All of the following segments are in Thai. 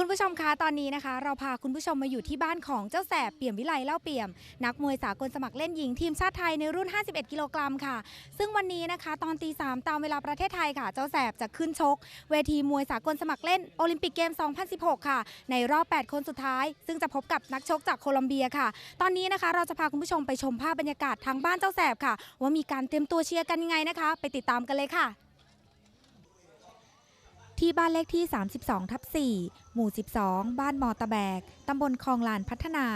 คุณผู้ชมคะตอนนี้นะคะ เราพาคุณผู้ชมมาอยู่ที่บ้านของเจ้าแสบเปี่ยมวิไลเล่าเปี่ยม นักมวยสากลสมัครเล่นหญิงทีมชาติไทยในรุ่น 51 กิโลกรัมค่ะ ซึ่งวันนี้นะคะ ตอนตีสามตามเวลาประเทศไทยค่ะ เจ้าแสบจะขึ้นชก เวทีมวยสากลสมัครเล่นโอลิมปิกเกม 2016 ค่ะ ในรอบ 8 คนสุดท้าย ซึ่งจะพบกับนักชกจากโคลอมเบียค่ะ ตอนนี้นะคะเราจะพาคุณผู้ชมไปชมภาพบรรยากาศทางบ้านเจ้าแสบค่ะ ว่ามีการเตรียมตัวเชียร์กันยังไงนะคะ ไปติดตามกันเลยค่ะ ที่บ้านเลขที่ 32 ทับ 4 หมู่ 12 บ้านมอตะแบก ตำบลคลองลานพัฒนา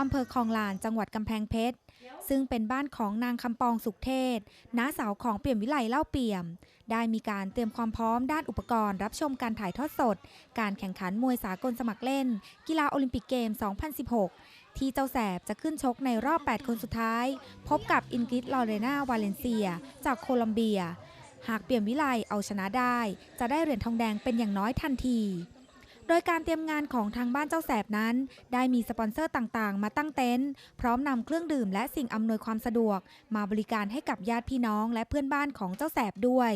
อำเภอคลองลาน จังหวัดกำแพงเพชร ซึ่งเป็นบ้านของนางคำปองสุขเทศ น้าสาวของเปี่ยมวิไลเล่าเปี่ยม ได้มีการเตรียมความพร้อมด้านอุปกรณ์ รับชมการถ่ายทอดสด การแข่งขันมวยสากลสมัครเล่น กีฬาโอลิมปิกเกม 2016 ที่เจ้าแสบจะขึ้นชกในรอบ 8 คนสุดท้าย พบกับอินกริดลอเรนาวาเลนเซีย จากโคลอมเบีย หากเปี่ยมวิไลเอาชนะได้ จะได้เหรียญทองแดงเป็นอย่างน้อยทันที โดยการเตรียมงานของทางบ้านเจ้าแสบนั้น ได้มีสปอนเซอร์ต่างๆ มาตั้งเต็นท์พร้อมนำเครื่องดื่มและสิ่งอำนวยความสะดวก มาบริการให้กับญาติพี่น้องและเพื่อนบ้านของเจ้าแสบด้วย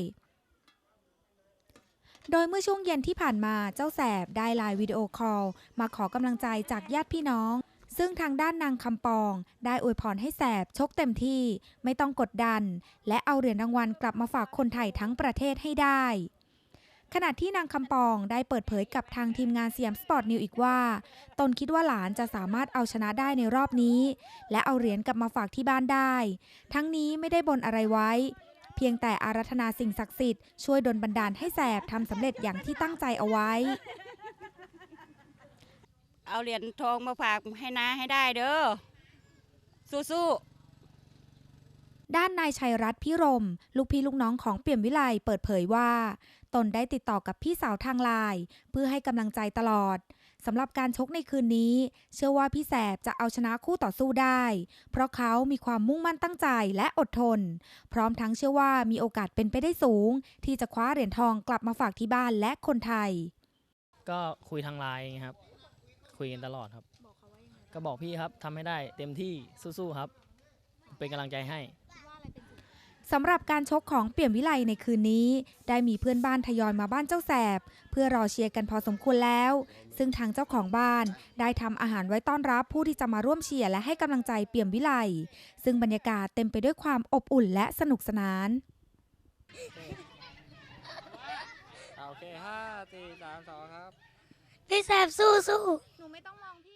โดยเมื่อช่วงเย็นที่ผ่านมาเจ้าแสบได้ไลน์วิดีโอคอล มาขอกำลังใจจากญาติพี่น้อง ซึ่งทางด้านนางคำปอง ได้อวยพรให้แสบชกเต็มที่ไม่ต้องกดดัน และเอาเหรียญรางวัลกลับมาฝากคนไทยทั้งประเทศให้ได้ขณะที่นางคำปองได้เปิดเผยกับทางทีมงานเซียมสปอร์ตนิวอีกว่า ตนคิดว่าหลานจะสามารถเอาชนะได้ในรอบนี้ และเอาเหรียญกลับมาฝากที่บ้านได้ ทั้งนี้ไม่ได้บนอะไรไว้ เพียงแต่อารัธนาสิ่งศักดิ์สิทธิ์ช่วยดลบันดาลให้แสบทำสำเร็จอย่างที่ตั้งใจเอาไว้ เอาเหรียญทองมาฝากให้นาให้ได้เด้อ สู้ด้านนายชัยรัตน์พิรม ลูกพี่ลูกน้องของเปี่ยมวิไลเปิดเผยว่า ตนได้ติดต่อกับพี่สาวทางไลน์เพื่อให้กำลังใจตลอดสำหรับการชกในคืนนี้ เชื่อว่าพี่แสบจะเอาชนะคู่ต่อสู้ได้ เพราะเขามีความมุ่งมั่นตั้งใจและอดทน พร้อมทั้งเชื่อว่ามีโอกาสเป็นไปได้สูง ที่จะคว้าเหรียญทองกลับมาฝากที่บ้านและคนไทย ก็คุยทางไลน์ไงครับ คุยกันตลอดครับก็บอกพี่ครับทำให้ได้เต็มที่สู้ๆครับ เป็นกำลังใจให้สำหรับการชกของเปี่ยมวิไลในคืนนี้ ได้มีเพื่อนบ้านทยอยมาบ้านเจ้าแสบ เพื่อรอเชียร์กันพอสมควรแล้ว ซึ่งทางเจ้าของบ้านได้ทำอาหารไว้ต้อนรับผู้ที่จะมาร่วมเชียร์และให้กำลังใจเปี่ยมวิไลซึ่งบรรยากาศเต็มไปด้วยความอบอุ่นและสนุกสนาน โอเคห้าสี่สามสองครับ พี่แสบสู้สู้ หนูไม่ต้องมองพี่